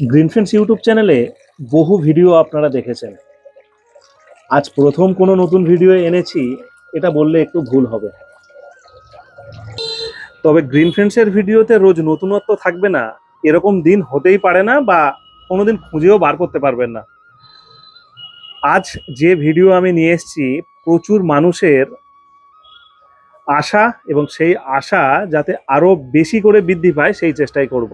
Green YouTube চ্যানেলে বহু video আপনারা দেখেছেন। আজ প্রথম কোনো নতুন ভিডিও এনেছি, এটা বললে একটু ভুল হবে। তবে গ্রিন ফ্রেন্ডসের ভিডিওতে রোজ নতুনত্ব থাকবে না, এরকম দিন হতেই পারে না বা কোনোদিন খুঁজেও বার করতে পারবেন না। আজ যে ভিডিও আমি নিয়ে এসেছি, প্রচুর মানুষের আশা এবং সেই আশা যাতে আরও বেশি করে বৃদ্ধি পায়, সেই চেষ্টাই করব।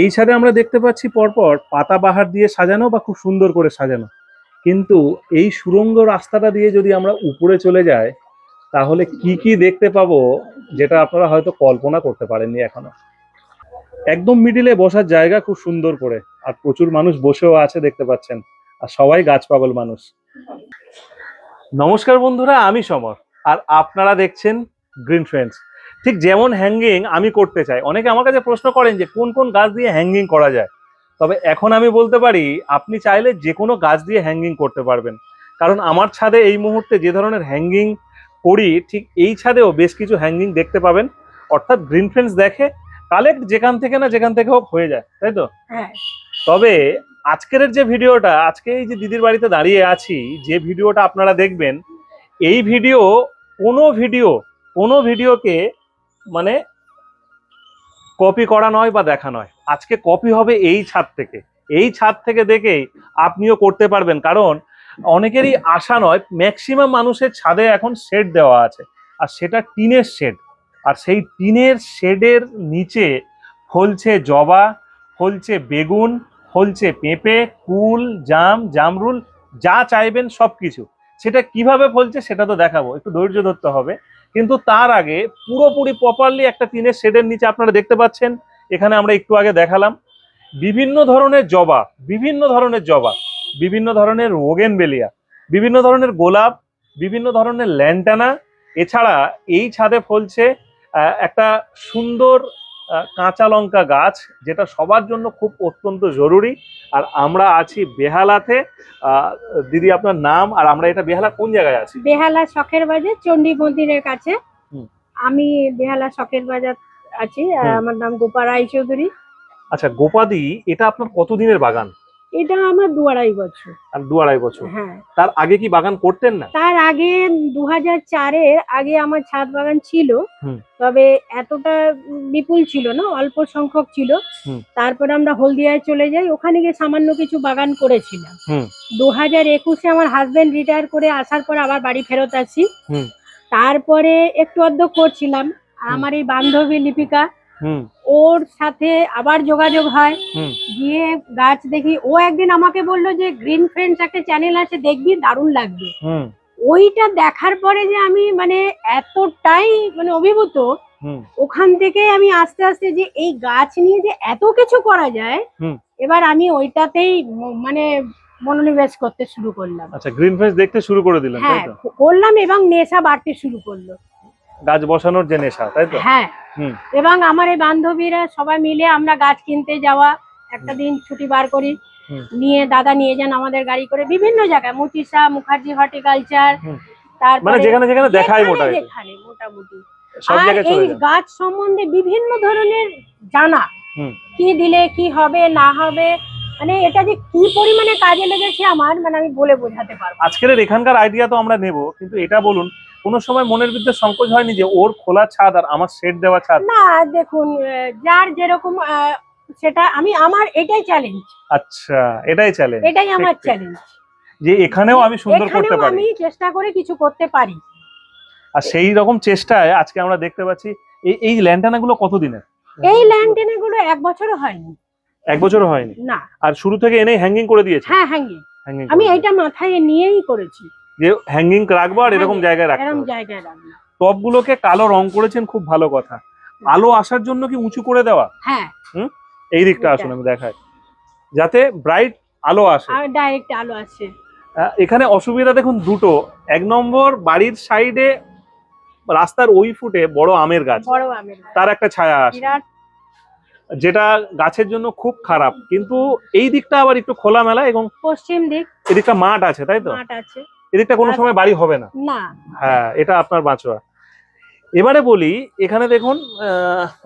এই ছাদে আমরা দেখতে পাচ্ছি পরপর পাতাবাহার দিয়ে সাজানো বা খুব সুন্দর করে সাজানো। কিন্তু এই সুরঙ্গ রাস্তাটা দিয়ে যদি আমরা উপরে চলে যাই, তাহলে কি কি দেখতে পাবো যেটা আপনারা হয়তো কল্পনা করতে পারেননি এখনও? একদম মিডিলে বসার জায়গা খুব সুন্দর করে, আর প্রচুর মানুষ বসেও আছে দেখতে পাচ্ছেন, আর সবাই গাছ পাগল মানুষ। নমস্কার বন্ধুরা, আমি সমর, আর আপনারা দেখছেন গ্রিন ফ্রেন্ডস ঠিক যেমন হ্যাঙ্গিং আমি করতে চাই। অনেকে আমার কাছে প্রশ্ন করেন যে কোন কোন গাছ দিয়ে হ্যাঙ্গিং করা যায়? তবে এখন আমি বলতে পারি আপনি চাইলে যে কোনো গাছ দিয়ে হ্যাঙ্গিং করতে পারবেন। কারণ আমার ছাদে এই মুহূর্তে যে ধরনের হ্যাঙ্গিং করি ঠিক এই ছাদেও বেশ কিছু হ্যাঙ্গিং দেখতে পাবেন। অর্থাৎ গ্রিন ফ্রেন্ডস দেখে কালেক্ট যেখান থেকে না যেখান থেকে হোক হয়ে যায় তাই তো? হ্যাঁ। তবে আজকের যে ভিডিওটা আজকে এই যে দিদির বাড়িতে দাঁড়িয়ে আছি যে ভিডিওটা আপনারা দেখবেন এই ভিডিও কোনো ভিডিও কোনো ভিডিওকে মানে কপি করা নয় বা দেখা নয়। আজকে কপি হবে এই ছাদ থেকে। এই ছাদ থেকে দেখেই আপনিও করতে পারবেন, কারণ অনেকেরই আশা নয় ম্যাক্সিমাম মানুষের ছাদে এখন শেড দেওয়া আছে। আর সেটা টিনের শেড আর সেই টিনের শেডের নিচে ফলছে জবা, ফলছে বেগুন, ফলছে পেঁপে, কুল, জাম, জামরুল, যা চাইবেন সব কিছু সেটা কীভাবে ফলছে সেটা তো দেখাবো। একটু ধৈর্য ধরতে হবে। কিন্তু তার আগে পুরোপুরি প্রপারলি একটা টিনের শেডের নিচে আপনারা দেখতে পাচ্ছেন। এখানে আমরা একটু আগে দেখালাম। বিভিন্ন ধরনের জবা, বিভিন্ন ধরনের জবা, বিভিন্ন ধরনের রোগেন বেলিয়া বিভিন্ন ধরনের গোলাপ, বিভিন্ন ধরনের ল্যান্টানা। এছাড়া এই ছাদে ফলছে একটা সুন্দর কাঁচা লঙ্কা গাছ যেটা সবার জন্য খুব অত্যন্ত জরুরি। আর আমরা আছি বেহালাতে। দিদি আপনার নাম আর আমরা এটা বেহালা কোন জায়গায় আছি? বেহালা শখের বাজার চণ্ডী মন্দিরের কাছে। আমি বেহালা শখের বাজার আছি। আর আমার নাম গোপা রায় চৌধুরী আচ্ছা গোপাদি এটা আপনার কতদিনের বাগান? এটা আমার দু আড়াই বছর। আর দু আড়াই বছর। হ্যাঁ। তার আগে কি বাগান করতেন না? তার আগে দু হাজার চারের আগে আমার ছাদ বাগান ছিল। তবে এতটা বিপুল ছিল না অল্প সংখ্যক ছিল। তারপরে আমরা হলদিয়ায় চলে যাই ওখানে গিয়ে সামান্য কিছু বাগান করেছিলাম। দু হাজার একুশে আমার হাজবেন্ড রিটায়ার করে আসার পর আবার বাড়ি ফেরত আসি। তারপরে একটু অর্ধ করছিলাম। আমার এই বান্ধবী লিপিকা ওর সাথে আবার যোগাযোগ হয়। গিয়ে গাছ দেখি ও একদিন আমাকে বলল যে গ্রিন ফ্রেন্ডস একটা চ্যানেল আছে দেখবি দারুণ লাগবে। ওইটা দেখার পরে যে আমি মানে এতটাই মানে অভিভূত হুম। ওখান থেকে আমি আস্তে আস্তে যে এই গাছ নিয়ে যে এত কিছু করা যায় হুম। এবার আমি ওইটাতেই মানে মনোনিবেশ করতে শুরু করলাম। আচ্ছা গ্রিন ফ্রেন্স দেখতে শুরু করে তাই হ্যাঁ করলাম এবং নেশা বাড়তে শুরু করল। গাছ বসানোর যে নেশা তাই তো? হ্যাঁ। এবং আমার এই বান্ধবীরা সবাই মিলে আমরা গাছ কিনতে যাওয়া একটা দিন ছুটি বার করি। নিয়ে দাদা নিয়ে যান আমাদের গাড়ি করে বিভিন্ন জায়গায় মুচিসা মুখার্জি হর্টিকালচার তারপরে মানে যেখানে যেখানে দেখায় মোটামুটি। মোটামুটি। আর এই গাছ সম্বন্ধে বিভিন্ন ধরনের জানা। কি দিলে কি হবে না হবে মানে এটা যে কি পরিমাণে কাজে লেগেছে আমার মানে আমি বলে বোঝাতে পারব আজকের এখানকার আইডিয়া তো আমরা নেব কিন্তু এটা বলুন কোনো সময় মনের ভিতরে সংকোচ হয়নি যে ওর খোলা ছাদ আর আমার শেড দেওয়া ছাদ? না দেখুন যার যেরকম সেটা আমি আমার এটাই চ্যালেঞ্জ আচ্ছা এটাই চ্যালেঞ্জ এটাই আমার। চ্যালেঞ্জ যে এখানেও আমি সুন্দর করতে পারি। আমি চেষ্টা করে কিছু করতে পারি। আর সেই রকম চেষ্টায় আজকে আমরা দেখতে পাচ্ছি এই এই ল্যান্টানা গুলো কতদিনের? এই ল্যান্ডেনে গুলো এক বছরও হয়নি। এক বছরও হয়নি? না। আর শুরু থেকে এনে হ্যাঙ্গিং করে দিয়েছে? হ্যাঁ হ্যাঙ্গিং আমি এইটা মাথায় নিয়েই করেছি। যে হ্যাঙ্গিং রাখব আর এরকম জায়গায় রাখব এরকম জায়গায় রাখব। টপ গুলোকে কালো রং করেছেন খুব ভালো কথা। আলো আসার জন্য কি উঁচু করে দেওয়া? হ্যাঁ। এই দিকটা আসুন আমি দেখাই। যাতে ব্রাইট আলো আসে। আর ডাইরেক্ট আলো আহ, এখানে অসুবিধা দেখুন দুটো। এক নম্বর বাড়ির সাইডে রাস্তার ওই ফুটে বড় আমের গাছ। বড় আমের তার একটা ছায়া আসে। যেটা গাছের জন্য খুব খারাপ। কিন্তু এই দিকটা আবার একটু খোলামেলা এবং পশ্চিম দিক। এদিকটা মাঠ আছে তাই তো? মাঠ আছে। এদিকটা কোনো সময় বাড়ি হবে না। না। হ্যাঁ এটা আপনার বাঁচোয়া এবারে বলি এখানে দেখুন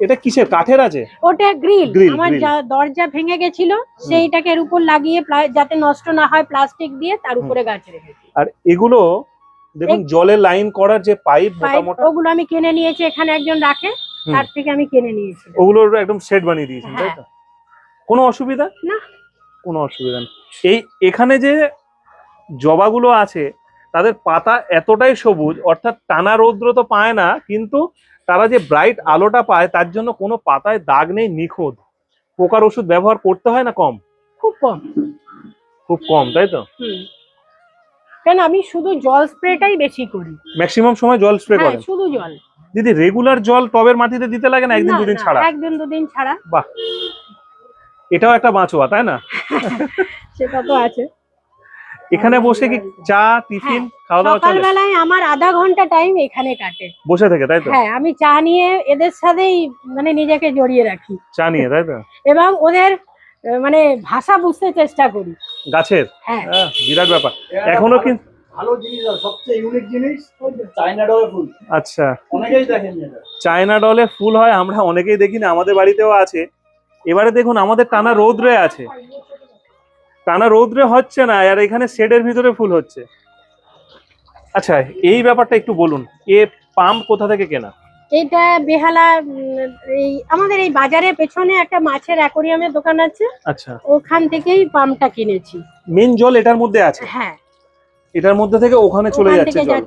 এটা কিসের? কাঠের আছে? ওটা গ্রিল। আমার যা- দরজা ভেঙে গেছিল সেইটাকে এর উপর লাগিয়ে যাতে নষ্ট না হয় প্লাস্টিক দিয়ে তার উপরে গাছ রেখেছি। আর এগুলো দেখুন জলের লাইন করার যে পাইপ মোটা পাইপ মোটা ওগুলো আমি কিনে নিয়েছি এখানে একজন রাখে তার থেকে আমি কিনে নিয়েছি। ওগুলোর একদম সেট বানিয়ে দিয়েছেন তাই হ্যাঁ। তো? কোনো অসুবিধা? না। কোনো অসুবিধা নেই। এই এখানে যে জবাগুলো আছে তাদের পাতা এতটাই সবুজ অর্থাৎ টানা রৌদ্র তো পায় না কিন্তু তারা যে ব্রাইট আলোটা পায় তার জন্য কোনো পাতায় দাগ নেই নিখুঁত। পোকার ওষুধ ব্যবহার করতে হয় না কম? খুব কম। খুব কম তাই তো? কেন আমি শুধু জল স্প্রেটাই বেশি করি। ম্যাক্সিমাম সময় জল স্প্রে হ্যাঁ করেন? শুধু জল। দিদি রেগুলার জল টবের মাটিতে দিতে লাগে না একদিন দুদিন ছাড়া? একদিন দুদিন ছাড়া। বাহ। এটাও একটা বাঁচোয়া তাই না? সেটা তো আছে। এখানে বসে কি চা টিফিন খাওয়া দাওয়া চলে? সকালবেলায় আমার আধা ঘণ্টা টাইম এখানে কাটে। বসে থেকে তাই তো? হ্যাঁ আমি চা নিয়ে এদের সাথেই মানে নিজেকে জড়িয়ে রাখি। চা নিয়ে তাই তো? এবং ওদের মানে ভাষা বুঝতে চেষ্টা করি। গাছের? হ্যাঁ। বিরাট ব্যাপার। এখনও কিন্তু ভালো জিনিস সবচেয়ে ইউনিক জিনিস চাইনা ডলের ফুল। আচ্ছা। অনেকেই দেখেন এটা। চায়না ডলে ফুল হয় আমরা অনেকেই দেখি না আমাদের বাড়িতেও আছে। এবারে দেখুন আমাদের টানা রৌদ্রে আছে। টানা রৌদ্রে হচ্ছে না আর এখানে শেডের ভিতরে ফুল হচ্ছে। আচ্ছা এই ব্যাপারটা একটু বলুন এ পাম্প কোথা থেকে কেনা? এটা বেহালা এই আমাদের এই বাজারের পেছনে একটা মাছের অ্যাকোরিয়ামের দোকান আছে। আচ্ছা। ওখান থেকেই পাম্পটা কিনেছি। মেন জল এটার মধ্যে আছে? হ্যাঁ। এটার মধ্যে থেকে ওখানে চলে যাচ্ছে জল?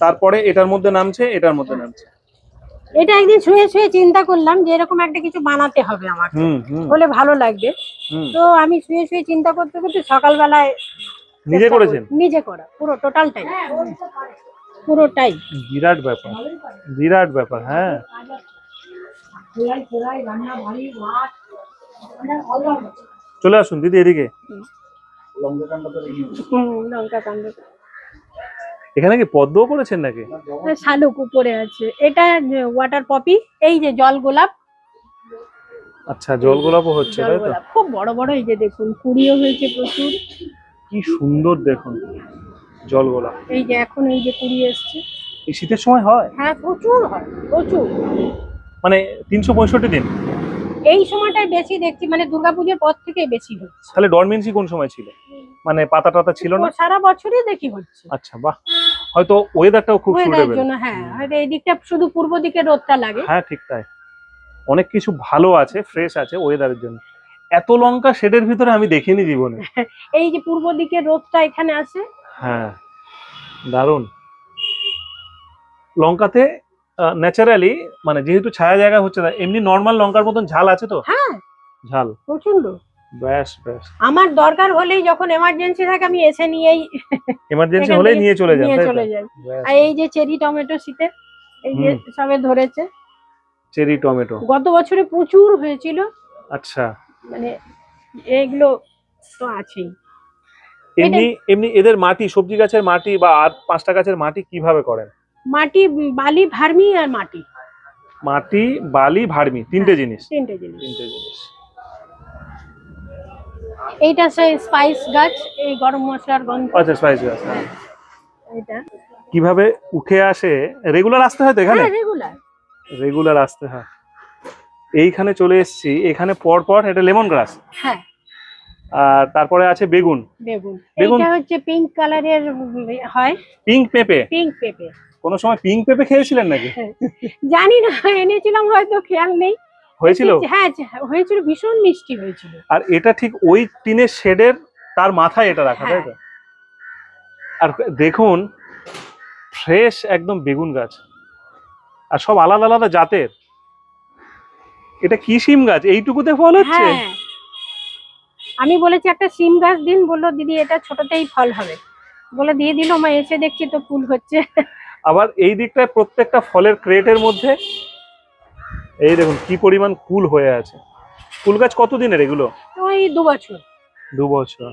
তারপরে এটার মধ্যে নামছে এটার মধ্যে নামছে। এটা একদিন শুয়ে শুয়ে চিন্তা করলাম যে এরকম একটা কিছু বানাতে হবে আমাকে। হুম হুম। হলে ভালো লাগবে। তো আমি শুয়ে শুয়ে চিন্তা করতে করতে সকালবেলায় নিজে করেছেন? নিজে করা পুরো টোটালটাই। পুরোটাই। বিরাট ব্যাপার। বিরাট ব্যাপার হ্যাঁ। চলে আসুন দিদি এদিকে। লঙ্কা কাণ্ড এখানে কি পদ্মও করেছেন নাকি? শালুক উপরে আছে। এটা ওয়াটার পপি এই যে জল গোলাপ। আচ্ছা জল গোলাপও হচ্ছে তাই তো? খুব বড় বড় এই যে দেখুন কুড়িও হয়েছে প্রচুর। কি সুন্দর দেখুন জল গোলাপ। এই যে এখন এই যে কুড়ি এসছে। এই শীতের সময় হয়? হ্যাঁ প্রচুর হয় প্রচুর। মানে তিনশো পঁয়ষট্টি দিন? এই সময়টাই বেশি দেখছি মানে দুর্গাপুজোর পর থেকে বেশি হচ্ছে তাহলে ডরমেন্সি কোন সময় ছিল? মানে পাতা টাতা ছিল না? সারা বছরই দেখি হচ্ছে। আচ্ছা বাহ। হয়তো ওয়েদারটাও খুব জন্য হ্যাঁ হয়তো এই দিকটা শুধু পূর্ব দিকে রোদটা লাগে। হ্যাঁ ঠিক তাই। অনেক কিছু ভালো আছে ফ্রেশ আছে ওয়েদারের জন্য। এত লঙ্কা শেডের ভিতরে আমি দেখিনি জীবনে। এই যে পূর্ব দিকে রোদটা এখানে আছে। হ্যাঁ দারুণ। লঙ্কাতে ন্যাচারালি মানে যেহেতু ছায়া জায়গা হচ্ছে না এমনি নর্মাল লঙ্কার মতন ঝাল আছে তো? হ্যাঁ। ঝাল। প্রচণ্ড ব্যাস ব্যাস। আমার দরকার হলেই যখন এমার্জেন্সি থাকে আমি এসে নিয়েই এমার্জেন্সি হলেই নিয়ে চলে যান নিয়ে চলে যাই। আর এই যে চেরি টমেটো শীতে এই যে সবে ধরেছে চেরি টমেটো গত বছরে প্রচুর হয়েছিল। আচ্ছা। মানে এইগুলো তো আছেই। এমনি এমনি এদের মাটি সবজি গাছের মাটি বা আর পাঁচটা গাছের মাটি কীভাবে করেন? মাটি বালি ভার্মি আর মাটি। মাটি বালি ভার্মি তিনটে হ্যাঁ। জিনিস। তিনটে জিনিস। তিনটে জিনিস। এইটা সেই স্পাইস গাছ এই গরম মশলার গন্ধ। আচ্ছা স্পাইস গাছ হ্যাঁ। এটা কীভাবে উঠে আসে? রেগুলার আসতে হয় তো এখানে? হ্যাঁ রেগুলার রেগুলার আসতে হয়। এইখানে চলে এসেছি। এখানে পর পর এটা লেমন গ্রাস হ্যাঁ। আর তারপরে আছে বেগুন। বেগুন। বেগুন- হচ্ছে পিঙ্ক কালারের হয়। পিঙ্ক পেঁপে। পিঙ্ক পেঁপে। কোনো সময় পিঙ্ক পেঁপে খেয়েছিলেন নাকি? জানি না এনেছিলাম হয়তো খেয়াল নেই। হয়েছিল? হ্যাঁ হয়েছিল ভীষণ মিষ্টি হয়েছিল। আর এটা ঠিক ওই টিনের শেডের তার মাথায় এটা রাখা তাই তো? আর দেখুন ফ্রেশ একদম বেগুন গাছ। আর সব আলাদা আলাদা জাতের। এটা কি সিম গাছ? এইটুকুতে ফল হচ্ছে? হ্যাঁ। আমি বলেছি একটা সিম গাছ দিন বলল দিদি এটা ছোটতেই ফল হবে। বলে দিয়ে দিল মা এসে দেখছি তো ফুল হচ্ছে। আবার এই দিকটায় প্রত্যেকটা ফলের ক্রেটের মধ্যে এই দেখুন কি পরিমাণ কুল হয়ে আছে। কুল গাছ কতদিনের এগুলো? ওই দু বছর। দু বছর।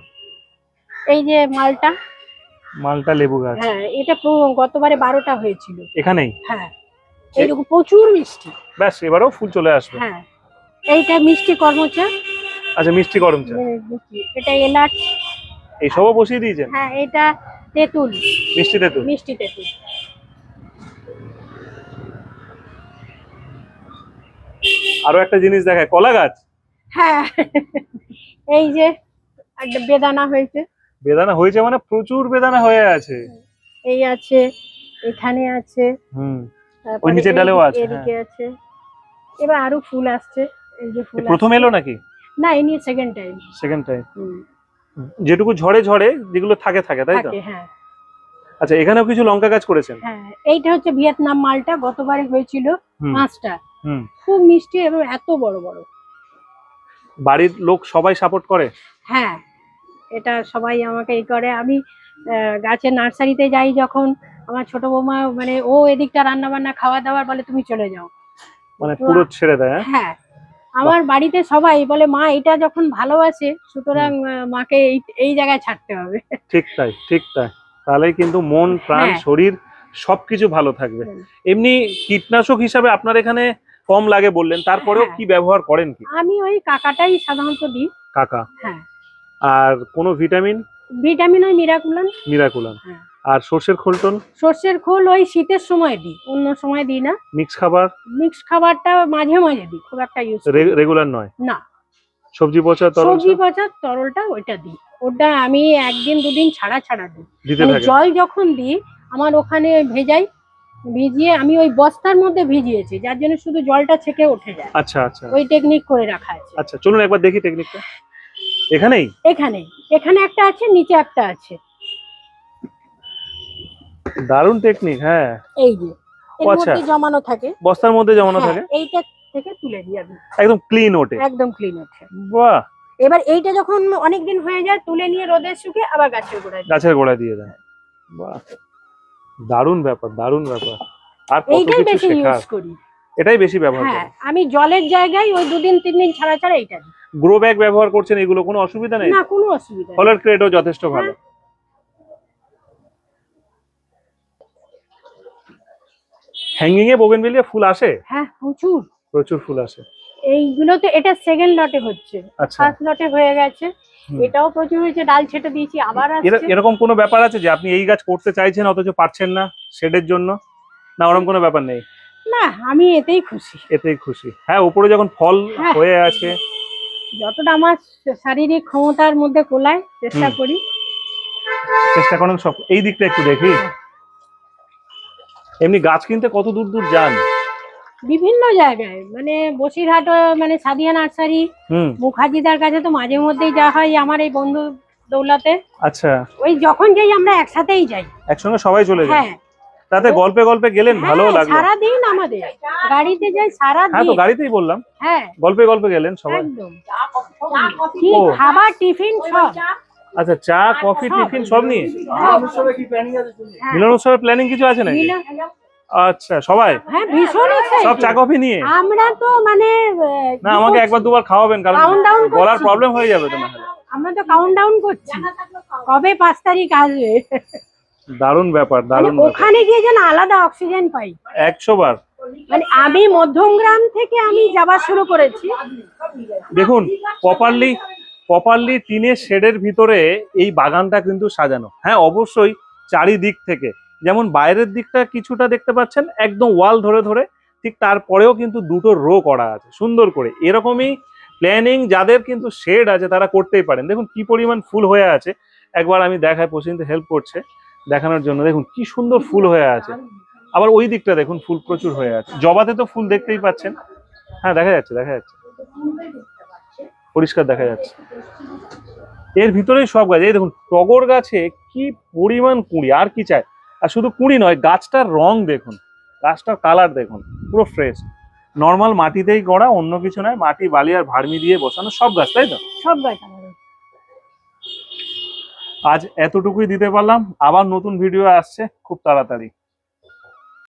এই যে মালটা? মালটা লেবু গাছ। হ্যাঁ এটা গতবারে বারোটা হয়েছিল। এখানেই? হ্যাঁ এইরকম প্রচুর মিষ্টি। ব্যাস এবারেও ফুল চলে আসবে। হ্যাঁ এইটা মিষ্টি কর্মচা আচ্ছা মিষ্টি গরম চা এটা এলাচ। এইসবও বসিয়ে দিয়েছেন? হ্যাঁ এটা তেঁতুল। মিষ্টি তেঁতুল? মিষ্টি তেঁতুল। আরও একটা জিনিস দেখায় কলা গাছ? হ্যাঁ। এই যে একটা বেদানা হয়েছে। বেদানা হয়েছে মানে প্রচুর বেদানা হয়ে আছে। এই আছে এখানে আছে। হুম। ওই নিচে ডালেও আছে হ্যাঁ। এদিকে আছে। এবার আরও ফুল আসছে এই যে ফুল প্রথম এলো নাকি? না এই নিয়ে সেকেন্ড টাইম সেকেন্ড টাইম যেটুকু ঝড়ে ঝড়ে যেগুলো থাকে থাকে তাই তো? হ্যাঁ। আচ্ছা এখানেও কিছু লঙ্কা গাছ করেছেন? হ্যাঁ এইটা হচ্ছে ভিয়েতনাম মালটা গতবারে হয়েছিল পাঁচটা। খুব মিষ্টি এবং এত বড় বড়। বাড়ির লোক সবাই সাপোর্ট করে? হ্যাঁ এটা সবাই আমাকে এই করে। আমি গাছের নার্সারিতে যাই যখন আমার ছোট বৌমা মানে ও এদিকটা রান্না বান্না খাওয়া দাওয়ার বলে তুমি চলে যাও। মানে পুরো ছেড়ে দেয় হ্যাঁ? হ্যাঁ আমার বাড়িতে সবাই বলে মা এটা যখন ভালোবাসে সুতরাং মাকে এই এই জায়গায় ছাড়তে হবে। ঠিক তাই ঠিক তাই। তাহলেই কিন্তু মন প্রাণ হ্যাঁ। শরীর সবকিছু ভালো থাকবে। এমনি কীটনাশক হিসাবে আপনার এখানে কম লাগে বললেন তারপরেও হ্যাঁ। কি ব্যবহার করেন কি? আমি ওই কাকাটাই সাধারণত দিই। কাকা? হ্যাঁ। আর কোনো ভিটামিন? ভিটামিন ওই মিরাকুলান। মিরাকুলাম হ্যাঁ। আর সর্ষের খোলটন সর্ষের খোল ওই শীতের সময় দিই অন্য সময় দিই না। মিক্স খাবার? মিক্স খাবারটা মাঝে মাঝে দিই খুব একটা ইউজ রেগুলার নয়? না। সবজি পচা তরল সবজি পচার তরলটা ওইটা দিই। ওটা আমি একদিন দুদিন ছাড়া ছাড়া দিই। মানে জল যখন দিই আমার ওখানে ভেজাই ভিজিয়ে আমি ওই বস্তার মধ্যে ভিজিয়েছি যার জন্য শুধু জলটা ছেঁকে উঠে যায়। আচ্ছা আচ্ছা। ওই টেকনিক করে রাখা আছে। আচ্ছা চলুন একবার দেখি টেকনিকটা এখানেই? এখানে এখানে একটা আছে নিচে একটা আছে। দারুণ টেকনিক হ্যাঁ। এই যে এর আচ্ছা। মধ্যে জমানো থাকে। বস্তার মধ্যে জমানো হ্যাঁ, থাকে? এইটা থেকে তুলে দিই আমি। একদম ক্লিন ওঠে একদম ক্লিন ওঠে বাহ! এবার এইটা যখন অনেকদিন হয়ে যায় তুলে নিয়ে রোদে শুকে আবার গাছের গোড়ায় গাছের গোড়ায় দিয়ে দেন বাহ! দারুণ ব্যাপার দারুণ ব্যাপার। আর কত এইটাই কিছু বেশি শেখার? ইউজ করি। এটাই বেশি ব্যবহার হ্যাঁ করেন আমি জলের জায়গায় ওই দুদিন তিন দিন ছাড়া ছাড়া এইটা দিই। গ্রো ব্যাগ ব্যবহার করছেন এগুলো কোনো অসুবিধা নেই? না কোনো অসুবিধা নেই। ফলের ক্রেটও যথেষ্ট ভালো। হ্যাঙ্গিং এ বোগেনভিলিয়া ফুল আসে? হ্যাঁ প্রচুর। প্রচুর ফুল আসে। এইগুলো তো এটা সেকেন্ড লটে হচ্ছে। আচ্ছা। ফার্স্ট লটে হয়ে গেছে। এটাও প্রচুর হয়েছে ডাল ছেটে দিয়েছি আবার এর- এরকম কোনো ব্যাপার আছে যে আপনি এই গাছ করতে চাইছেন অথচ পারছেন না শেডের জন্য? না ওরকম কোনো ব্যাপার নেই? না আমি এতেই খুশি। এতেই খুশি। হ্যাঁ উপরে যখন ফল হ্যাঁ। হয়ে আছে। যতটা আমার শারীরিক ক্ষমতার মধ্যে কোলায় চেষ্টা করি। চেষ্টা করেন সব। এই দিকটা একটু দেখি। এমনি গাছ কিনতে কত দূর দূর যান? বিভিন্ন জায়গায়। মানে বসিরহাট মানে সাদিয়া নার্সারি হুম। মুখার্জিদার কাছে তো মাঝে মধ্যেই যা হয় আমার এই বন্ধু দৌলাতে। আচ্ছা। ওই যখন যাই আমরা একসাথেই যাই। একসঙ্গে সবাই চলে যান হ্যাঁ। তাতে গল্পে গল্পে গেলেন? ভালো হ্যাঁ, লাগল। সারাদিন আমাদের। গাড়িতে যাই হ্যাঁ তো সারাদিন গাড়িতেই বললাম। হ্যাঁ। গল্পে গল্পে গেলেন সবাই। একদম। খাবার টিফিন সব। আচ্ছা চা কফি টিফিন সব নিয়ে? প্ল্যানিং আছে শুনি? মিলন উৎসবের প্ল্যানিং কিছু আছে নাকি? আচ্ছা সবাই? হ্যাঁ ভীষণ। সব চা কফি নিয়ে? আমরা তো মানে না আমাকে একবার দুবার খাওয়াবেন কারণ গলার প্রবলেম হয়ে যাবে তো না আমরা তো কাউন্ট ডাউন করছি। কবে পাঁচ তারিখ আসবে? দারুণ ব্যাপার মানে দারুণ ওখানে গিয়ে যেন আলাদা অক্সিজেন পাই। একশো বার। মানে আমি মধ্যমগ্রাম থেকে আমি যাওয়া শুরু করেছি। দেখুন প্রপারলি প্রপারলি টিনের শেডের ভিতরে এই বাগানটা কিন্তু সাজানো। হ্যাঁ অবশ্যই চারিদিক থেকে। যেমন বাইরের দিকটা কিছুটা দেখতে পাচ্ছেন, একদম ওয়াল ধরে ধরে, ঠিক তারপরেও কিন্তু দুটো রো করা আছে, সুন্দর করে। এরকমই প্ল্যানিং যাদের কিন্তু শেড আছে তারা করতেই পারেন। দেখুন কি পরিমাণ ফুল হয়ে আছে। একবার আমি দেখায় পশ্চিমতে হেল্প করছে দেখানোর জন্য। দেখুন কি সুন্দর ফুল হয়ে আছে। আবার ওই দিকটা দেখুন, ফুল প্রচুর হয়ে আছে। জবাতে তো ফুল দেখতেই পাচ্ছেন। হ্যাঁ দেখা যাচ্ছে দেখা যাচ্ছে। পরিষ্কার দেখা যাচ্ছে। এর ভিতরেই সব গাছ। এই দেখুন, টগর গাছে কি পরিমাণ কুঁড়ি, আর কি চাই? আর শুধু কুঁড়ি নয় গাছটার রং দেখুন গাছটার কালার দেখুন পুরো ফ্রেশ নর্মাল মাটিতেই গড়া অন্য কিছু নয় মাটি বালি আর ভার্মি দিয়ে বসানো সব গাছ তাই তো? সব গাছ আজ এতটুকুই দিতে পারলাম। আবার নতুন ভিডিও আসছে খুব তাড়াতাড়ি।